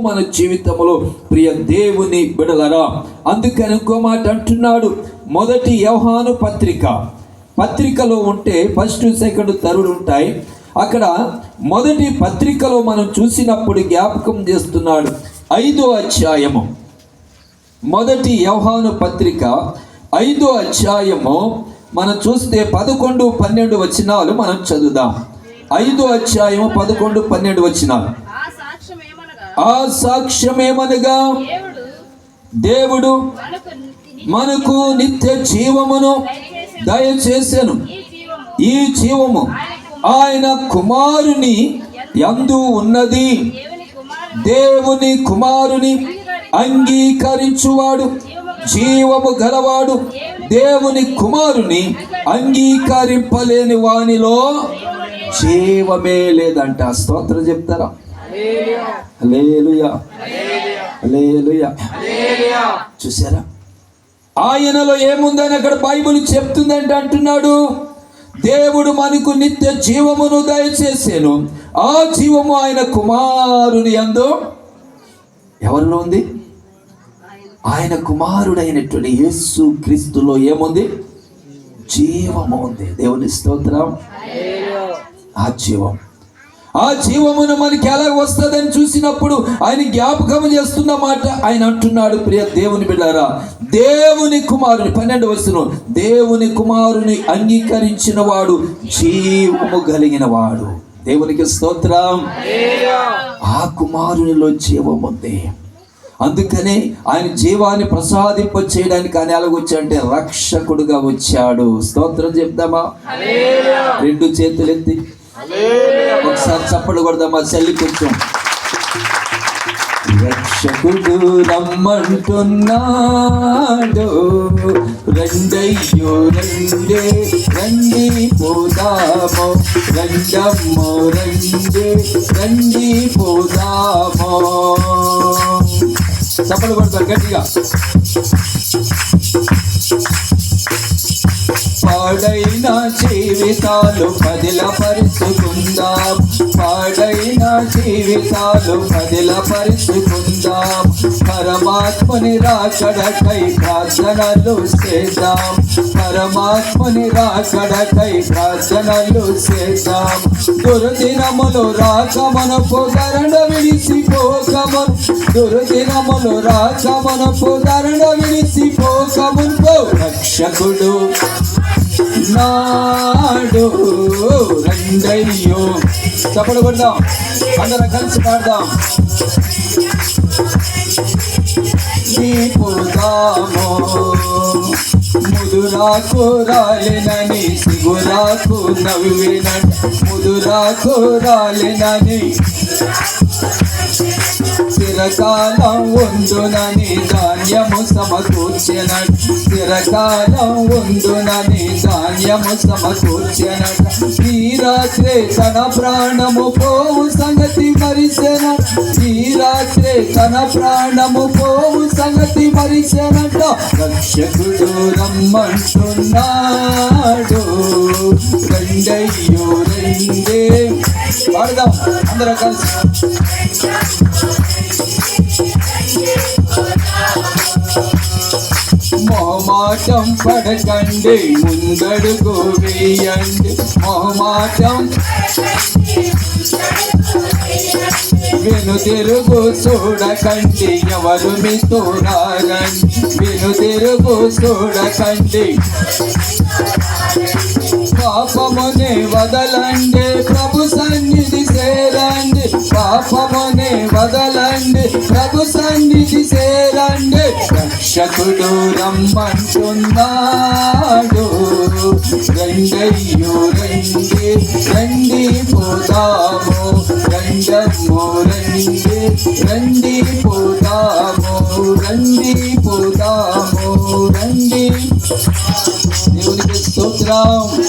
మన జీవితంలో ప్రియ దేవుని బిడలరా అందుకని ఇంకో మాట అంటున్నాడు మొదటి వ్యవహాను పత్రిక. పత్రికలో ఉంటే ఫస్ట్ సెకండ్ థర్డ్ ఉంటాయి. అక్కడ మొదటి పత్రికలో మనం చూసినప్పుడు జ్ఞాపకం చేస్తున్నాడు ఐదో అధ్యాయము. మొదటి వ్యవహాను పత్రిక ఐదో అధ్యాయము. మనం చూస్తే పదకొండు పన్నెండు వచనాలు మనం చదువుదాం. ఐదో అధ్యాయము పదకొండు పన్నెండు వచనాలు. ఆ సాక్ష్యమేమనగా దేవుడు దేవుడు మనకు నిత్య జీవమును దయచేసెను. ఈ జీవము ఆయన కుమారుని యందు ఉన్నది. దేవుని కుమారుని అంగీకరించువాడు. జీవము గలవాడు. దేవుని కుమారుని అంగీకరింపలేని వానిలో జీవమే లేదంట. స్తోత్రం చెప్తారా? చూసారా ఆయనలో ఏముందని అక్కడ బైబిల్ చెప్తుందంటే అంటున్నాడు దేవుడు మనకు నిత్య జీవమును దయచేసాను. ఆ జీవము ఆయన కుమారుని అందు ఎవరిలో ఉంది? ఆయన కుమారుడైనటువంటి యేసు క్రీస్తులో ఏముంది? జీవము ఉంది. దేవుని స్తోత్రం. ఆ జీవం. ఆ జీవమును మనకి ఎలా వస్తుందని చూసినప్పుడు ఆయన జ్ఞాపకం చేస్తున్న మాట ఆయన అంటున్నాడు ప్రియ దేవుని బిడ్డారా దేవుని కుమారుని పన్నెండు వస్తును దేవుని కుమారుని అంగీకరించిన వాడు జీవము కలిగిన వాడు దేవునికి స్తోత్రం. ఆ కుమారునిలో జీవం ఉంది. అందుకనే ఆయన జీవాన్ని ప్రసాదింప చేయడానికి ఆయన ఎలాగొచ్చాడంటే రక్షకుడుగా వచ్చాడు. స్తోత్రం చెప్దామా? రెండు చేతులు ఎత్తి ఒకసారి చప్పడు కొడదామా చెల్లి కొంచెం. రక్షకుడు రమ్మంటున్నాడు. రెండయ్యో రెండే రండి పోదాము. రెండమ్మో రెండే రండి పోదాము. చప్పడు కొడతారు గట్టిగా. పాడైన జీవితాలు పదిలపరుచుకుందాం పాడైన జీవితాలు పదిలపరుచుకుందాం పరమాత్మని రాకడకై ప్రార్థనలు చేద్దాం. పరమాత్మని రాకడకై ప్రార్థనలు చేద్దాం. దుర్దినములు రాకమనపు ధరణ విడిసిపోకమను దుర్దినములు రాకమనపు ధరణ విడిసిపోకమును రక్షకుడు నాడు రండయ్యో. చప్పడు కొడదాం. అందరం కలిసి పాడదాం. దీపుదాము ముదురాకు రాలినని సిగురాకు నవ్వినని ముదురాకు రాలినని చిరకాలం ఉండునని ధాన్యము సమకూర్చెనట. చిరకాలం ఉండునని ధాన్యము సమకూర్చెనట. ఈ రాత్రే తన ప్రాణము పోవు సంగతి మరిసెన ఈ రాత్రే తన ప్రాణము పోవు సంగతి మరిసెనట రక్షకుడు రమ్మంటున్నాడు. రెండయ్యో రెండే. పాడదాం అందరూ కలిసి. మొహమాటం పడకండి ముందడుగు వేయండి. మొహమాటం విను తిరుగు చూడకండి ఎవరు మీతో రాగండి. విను తిరుగు చూడకండి. పాపమునే వదలండి ప్రభు సన్నిధి పాపమనే వదలండి ప్రభు సన్నిధి చేరండి. రక్షకుడు రమ్మంటున్నాడు. రెండయ్యో రండి రండి పోతాము. రెండమ్మో రండి రండి పోతాము. రండి పోతాము. రండి. దేవునికి స్తోత్రం.